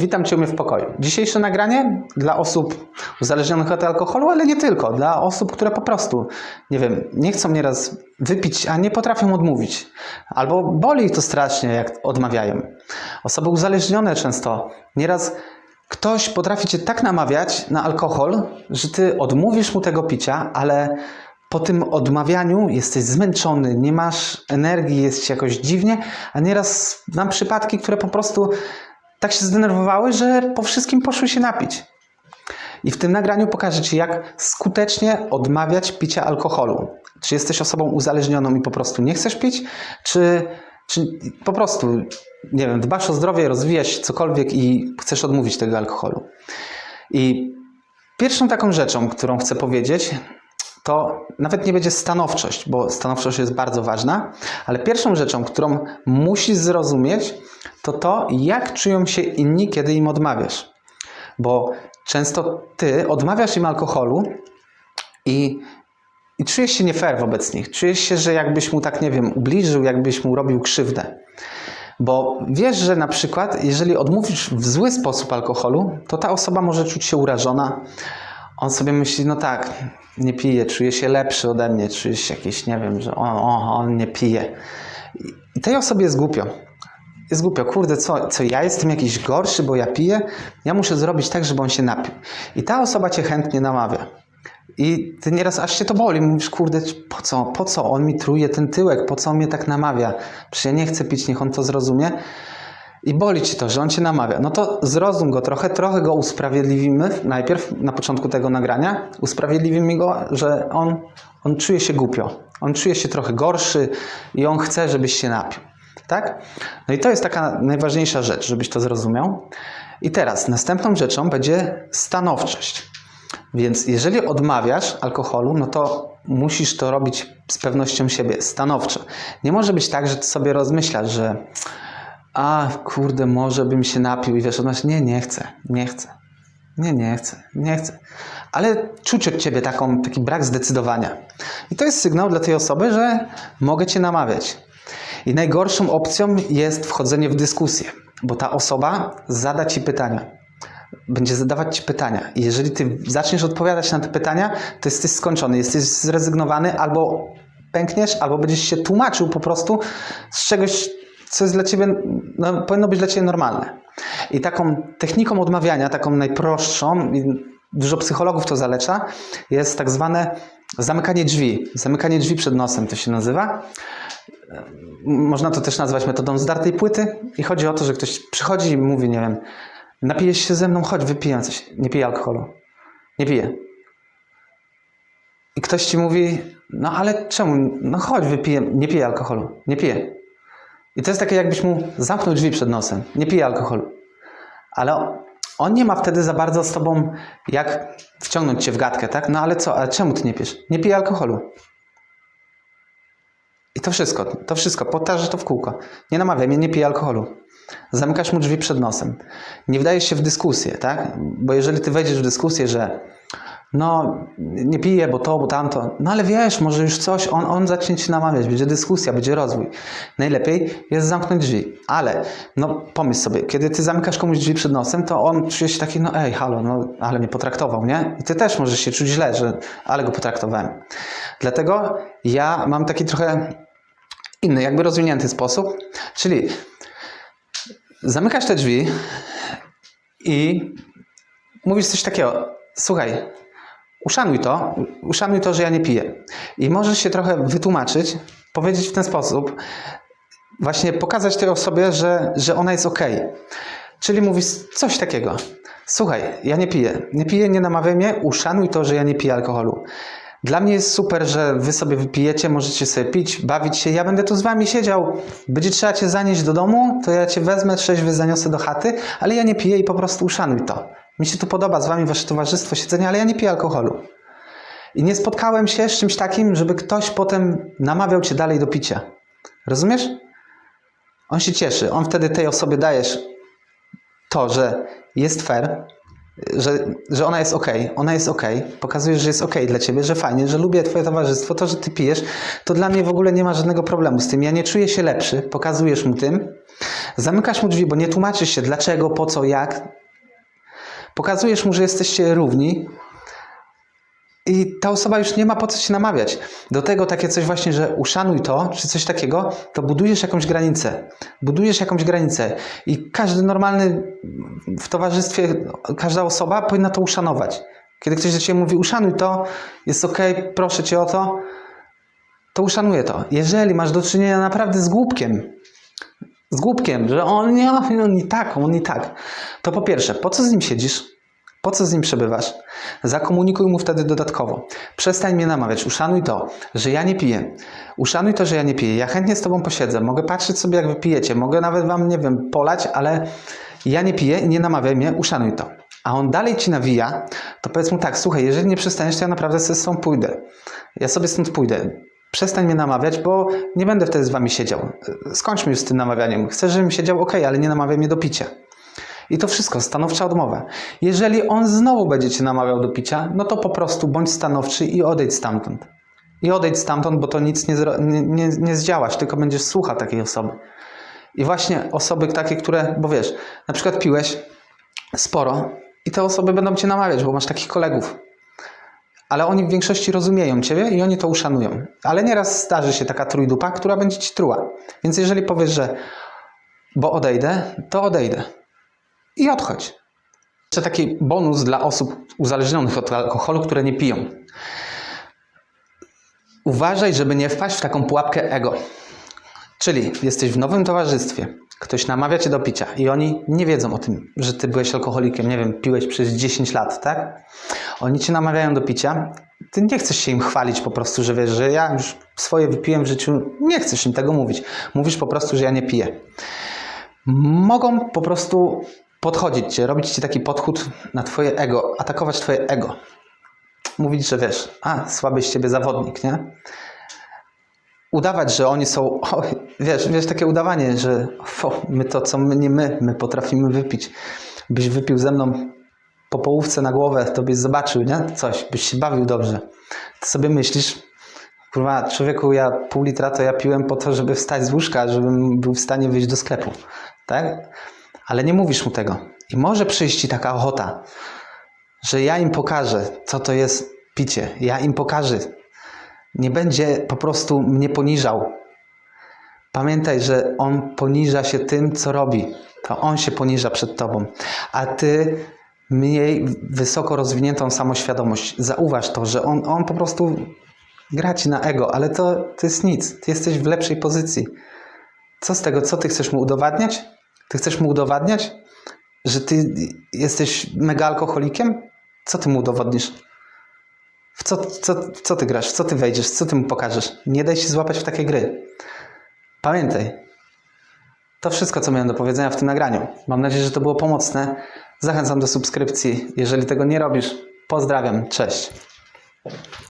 Witam Cię u mnie w pokoju. Dzisiejsze nagranie dla osób uzależnionych od alkoholu, ale nie tylko. Dla osób, które po prostu, nie wiem, nie chcą nieraz wypić, a nie potrafią odmówić. Albo boli ich to strasznie, jak odmawiają. Osoby uzależnione często, nieraz ktoś potrafi Cię tak namawiać na alkohol, że Ty odmówisz mu tego picia, ale po tym odmawianiu jesteś zmęczony, nie masz energii, jest ci jakoś dziwnie, a nieraz mam przypadki, które po prostu tak się zdenerwowały, że po wszystkim poszły się napić. I w tym nagraniu pokażę Ci, jak skutecznie odmawiać picia alkoholu. Czy jesteś osobą uzależnioną i po prostu nie chcesz pić, czy, czy po prostu, nie wiem, dbasz o zdrowie, rozwijasz cokolwiek i chcesz odmówić tego alkoholu. I pierwszą taką rzeczą, którą chcę powiedzieć, to nawet nie będzie stanowczość, bo stanowczość jest bardzo ważna, ale pierwszą rzeczą, którą musisz zrozumieć, to to, jak czują się inni, kiedy im odmawiasz. Bo często ty odmawiasz im alkoholu i, i czujesz się nie fair wobec nich. Czujesz się, że jakbyś mu tak, nie wiem, ubliżył, jakbyś mu robił krzywdę. Bo wiesz, że na przykład, jeżeli odmówisz w zły sposób alkoholu, to ta osoba może czuć się urażona. On sobie myśli, no tak, nie pije, czuje się lepszy ode mnie, czuje się jakiś, nie wiem, że on, on, on nie pije. I tej osobie jest głupio. Jest głupio, kurde, co, co ja jestem jakiś gorszy, bo ja piję? Ja muszę zrobić tak, żeby on się napił. I ta osoba cię chętnie namawia. I ty nieraz aż cię to boli, mówisz, kurde, po co, po co on mi truje ten tyłek, po co on mnie tak namawia? Przecież ja nie chcę pić, niech on to zrozumie. I boli ci to, że on cię namawia. No to zrozum go trochę, trochę go usprawiedliwimy najpierw na początku tego nagrania. Usprawiedliwimy go, że on, on czuje się głupio. On czuje się trochę gorszy i on chce, żebyś się napił. Tak? No i to jest taka najważniejsza rzecz, żebyś to zrozumiał. I teraz następną rzeczą będzie stanowczość. Więc jeżeli odmawiasz alkoholu, no to musisz to robić z pewnością siebie, stanowczo. Nie może być tak, że ty sobie rozmyślasz, że a kurde, może bym się napił i wiesz, odmawiasz, nie, nie chcę, nie chcę. Nie, nie chcę, nie chcę. Ale czuć od ciebie taką, taki brak zdecydowania. I to jest sygnał dla tej osoby, że mogę cię namawiać. I najgorszą opcją jest wchodzenie w dyskusję, bo ta osoba zada ci pytania. Będzie zadawać ci pytania. I jeżeli ty zaczniesz odpowiadać na te pytania, to jesteś skończony, jesteś zrezygnowany, albo pękniesz, albo będziesz się tłumaczył po prostu z czegoś, co jest dla ciebie, no, powinno być dla ciebie normalne. I taką techniką odmawiania, taką najprostszą, dużo psychologów to zaleca, jest tak zwane zamykanie drzwi. Zamykanie drzwi przed nosem to się nazywa. Można to też nazwać metodą zdartej płyty. I chodzi o to, że ktoś przychodzi i mówi, nie wiem, napijesz się ze mną, chodź, wypijam coś. Nie piję alkoholu. Nie piję. I ktoś ci mówi, no ale czemu? No chodź, wypiję. Nie piję alkoholu. Nie piję. I to jest takie, jakbyś mu zamknął drzwi przed nosem. Nie pije alkoholu. Ale on nie ma wtedy za bardzo z tobą, jak wciągnąć cię w gadkę, tak? No ale co? Ale czemu ty nie pijesz? Nie piję alkoholu. I to wszystko, to wszystko, powtarzasz to w kółko. Nie namawiaj mnie, nie piję alkoholu. Zamykasz mu drzwi przed nosem. Nie wdajesz się w dyskusję, tak? Bo jeżeli ty wejdziesz w dyskusję, że no, nie piję, bo to, bo tamto. No ale wiesz, może już coś, on, on zacznie ci namawiać, będzie dyskusja, będzie rozwój. Najlepiej jest zamknąć drzwi. Ale, no pomyśl sobie, kiedy ty zamykasz komuś drzwi przed nosem, to on czuje się taki, no ej, halo, no ale mnie potraktował, nie? I ty też możesz się czuć źle, że ale go potraktowałem. Dlatego ja mam taki trochę inny, jakby rozwinięty sposób, czyli zamykasz te drzwi i mówisz coś takiego, słuchaj, uszanuj to, uszanuj to, że ja nie piję. I możesz się trochę wytłumaczyć, powiedzieć w ten sposób, właśnie pokazać tej osobie, że, że ona jest ok. Czyli mówisz coś takiego. Słuchaj, ja nie piję. Nie piję, nie namawiaj mnie, uszanuj to, że ja nie piję alkoholu. Dla mnie jest super, że wy sobie wypijecie, możecie sobie pić, bawić się. Ja będę tu z wami siedział. Będzie trzeba cię zanieść do domu, to ja cię wezmę, trzeźwy zaniosę do chaty, ale ja nie piję i po prostu uszanuj to. Mi się tu podoba z wami wasze towarzystwo, siedzenie, ale ja nie piję alkoholu. I nie spotkałem się z czymś takim, żeby ktoś potem namawiał cię dalej do picia. Rozumiesz? On się cieszy. On wtedy tej osobie dajesz to, że jest fair, że, że ona jest ok, ona jest ok, pokazujesz, że jest ok dla ciebie, że fajnie, że lubię twoje towarzystwo, to, że ty pijesz, to dla mnie w ogóle nie ma żadnego problemu z tym. Ja nie czuję się lepszy, pokazujesz mu tym, zamykasz mu drzwi, bo nie tłumaczysz się dlaczego, po co, jak. Pokazujesz mu, że jesteście równi, i ta osoba już nie ma po co ci namawiać. Do tego takie coś właśnie, że uszanuj to, czy coś takiego, to budujesz jakąś granicę. Budujesz jakąś granicę. I każdy normalny w towarzystwie, każda osoba powinna to uszanować. Kiedy ktoś do ciebie mówi, uszanuj to, jest ok, proszę cię o to, to uszanuję to. Jeżeli masz do czynienia naprawdę z głupkiem, z głupkiem, że on nie, on nie tak, on nie tak, to po pierwsze, po co z nim siedzisz? Po co z nim przebywasz? Zakomunikuj mu wtedy dodatkowo. Przestań mnie namawiać. Uszanuj to, że ja nie piję. Uszanuj to, że ja nie piję. Ja chętnie z tobą posiedzę. Mogę patrzeć sobie, jak wy pijecie. Mogę nawet wam, nie wiem, polać, ale ja nie piję i nie namawiaj mnie. Uszanuj to. A on dalej ci nawija, to powiedz mu tak, słuchaj, jeżeli nie przestaniesz, to ja naprawdę sobie stąd pójdę. Ja sobie stąd pójdę. Przestań mnie namawiać, bo nie będę wtedy z wami siedział. Skończmy już z tym namawianiem. Chcesz, żebym siedział? Ok, ale nie namawiaj mnie do picia. I to wszystko, stanowcza odmowa. Jeżeli on znowu będzie cię namawiał do picia, no to po prostu bądź stanowczy i odejdź stamtąd. I odejdź stamtąd, bo to nic nie, nie, nie, nie tylko będziesz słuchał takiej osoby. I właśnie osoby takie, które, bo wiesz, na przykład piłeś sporo i te osoby będą cię namawiać, bo masz takich kolegów. Ale oni w większości rozumieją ciebie i oni to uszanują. Ale nieraz zdarzy się taka trójdupa, która będzie ci truła. Więc jeżeli powiesz, że bo odejdę, to odejdę i odchodź. Jeszcze taki bonus dla osób uzależnionych od alkoholu, które nie piją. Uważaj, żeby nie wpaść w taką pułapkę ego. Czyli jesteś w nowym towarzystwie, ktoś namawia cię do picia i oni nie wiedzą o tym, że ty byłeś alkoholikiem, nie wiem, piłeś przez 10 lat, tak? Oni cię namawiają do picia, ty nie chcesz się im chwalić po prostu, że wiesz, że ja już swoje wypiłem w życiu, nie chcesz im tego mówić. Mówisz po prostu, że ja nie piję mogą po prostu podchodzić cię, robić ci taki podchód na twoje ego, atakować twoje ego. Mówić, że wiesz, a, słaby z ciebie zawodnik, nie? Udawać, że oni są, o, wiesz, wiesz, takie udawanie, że o, my to, co my, nie my, my potrafimy wypić. Byś wypił ze mną po połówce na głowę, to byś zobaczył, nie? Coś, byś się bawił dobrze. Ty sobie myślisz, kurwa, człowieku, ja pół litra to ja piłem po to, żeby wstać z łóżka, żebym był w stanie wyjść do sklepu, tak? Ale nie mówisz mu tego. I może przyjść ci taka ochota, że ja im pokażę, co to jest picie. Ja im pokażę. Nie będzie po prostu mnie poniżał. Pamiętaj, że on poniża się tym, co robi. To on się poniża przed tobą. A ty mniej wysoko rozwiniętą samoświadomość. Zauważ to, że on, on po prostu gra ci na ego, ale to, to jest nic. Ty jesteś w lepszej pozycji. Co z tego? Co ty chcesz mu udowadniać? Ty chcesz mu udowadniać, że ty jesteś mega alkoholikiem? Co ty mu udowodnisz? W co, co, co ty grasz? W co ty wejdziesz? Co ty mu pokażesz? Nie daj się złapać w takie gry. Pamiętaj. To wszystko, co miałem do powiedzenia w tym nagraniu. Mam nadzieję, że to było pomocne. Zachęcam do subskrypcji. Jeżeli tego nie robisz, pozdrawiam. Cześć.